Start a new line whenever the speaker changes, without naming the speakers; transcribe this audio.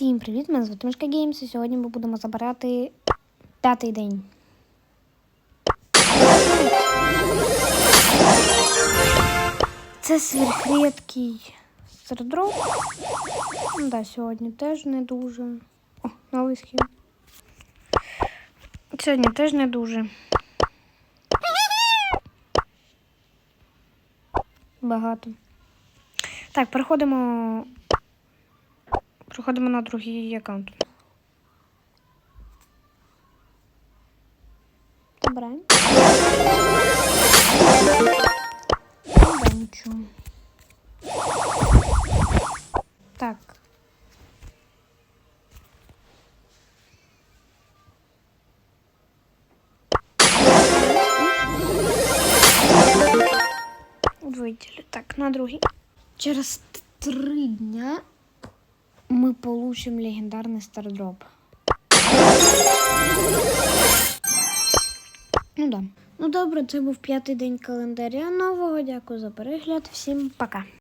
Всім привіт! Мене звати Мишка Геймс і сьогодні ми будемо забирати п'ятий день. Це сверхрідкий сердроп. Ну да, сьогодні теж не дуже. О, новий схід. Сьогодні теж не дуже. Багато. Так, переходимо. Переходимо на другий аккаунт. Добре. Нічого. Так. Виділю. Так, на другий. Через три дня мы получим легендарный стардроп. Ну да. Ну добре, це був п'ятий день календаря нового. Дякую за перегляд. Всім пока.